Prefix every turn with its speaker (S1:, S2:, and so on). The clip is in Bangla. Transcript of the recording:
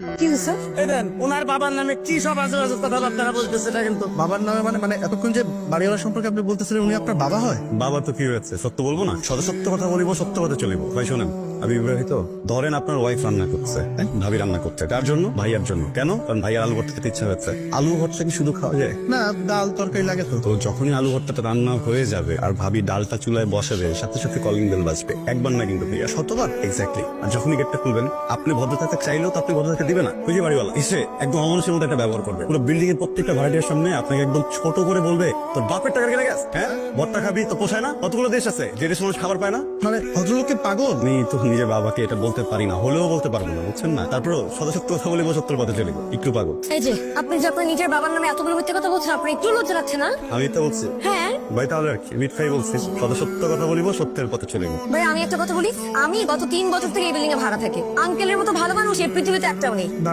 S1: কি হয়েছে
S2: দেন ওনার বাবার নামে কি সব আজে বাজে কথাবার্তা বলতেছে এটা কিন্তু
S3: বাবার নামে মানে মানে এতক্ষণ যে বাড়িওয়ালা সম্পর্কে আপনি বলতেছিলেন উনি আপনার বাবা হয়?
S4: বাবা তো কি হয়েছে? সত্য বলব না? সদস্য কথা বলব সত্য কথা চলিব। ভাই শোনেন। আমি বিবাহিত? ধরেন আপনার ওয়াইফ রান্না করছে হ্যাঁ? ভাবি রান্না করছে। কার জন্য? ভাইয়ার জন্য। কেন? কারণ ভাইয়ার আলু ভর্তা খেতে ইচ্ছা হচ্ছে। আলু ভর্তা কি শুধু খাওয়া যায়?
S3: না ডাল তরকারি লাগে তো।
S4: তো যখনই আলু ভর্তাটা রান্না হয়ে যাবে আর ভাবি ডালটা চুলায় বসাবে সাথে সাথে কলিং বেল বাজবে। একবার না কিন্তু ভাইয়া শতবার। এক্স্যাক্টলি আর যখনই গেটটা খুলবেন আপনি চাইলেও তো আপনি ভদ্রতাকে দিবে না। ওই যে বাড়িওয়ালা এসে একদম অমানুষের মতো একটা ব্যবহার করবে। পুরো বিল্ডিং এর প্রত্যেকটা ভাড়াটিয়ার সামনে আপনাকে একদম ছোট করে বলবে তোর বাপের টাকা কেটে গেছে হ্যাঁ? ভর্তা খাবি তো পোষায় না? কতগুলো দেশ আছে যে দেশ মানুষ খাবার পায় না?
S3: মানে ভদ্রলোককে পাগল?
S4: আমি তো নিজের বাবাকে এটা বলতে পারি না হলেও বলতে পারব না বুঝছেন না? তারপর সদস্যত্ব কথা বলে সত্তর পথে চলে একটু পাগল।
S1: এই যে আপনি যে আপনার নিজের বাবার নামে এতগুলো মিথ্যে কথা বলছেন আপনি একটু লজ্জা লাগছে না
S4: আমি তো বলছি।
S1: হ্যাঁ।
S4: ভাই তাহলে আর কি মিট খাই বলছি। সদস্যত্ব কথা বলিব সত্যের পথে চলে
S1: ভাই আমি একটা কথা বলি আমি গত তিন বছর থেকে এই বিল্ডিং এ ভাড়া থাকি। আঙ্কেলের মতো ভালো মানুষ এই পৃথিবীতে একটাও নেই।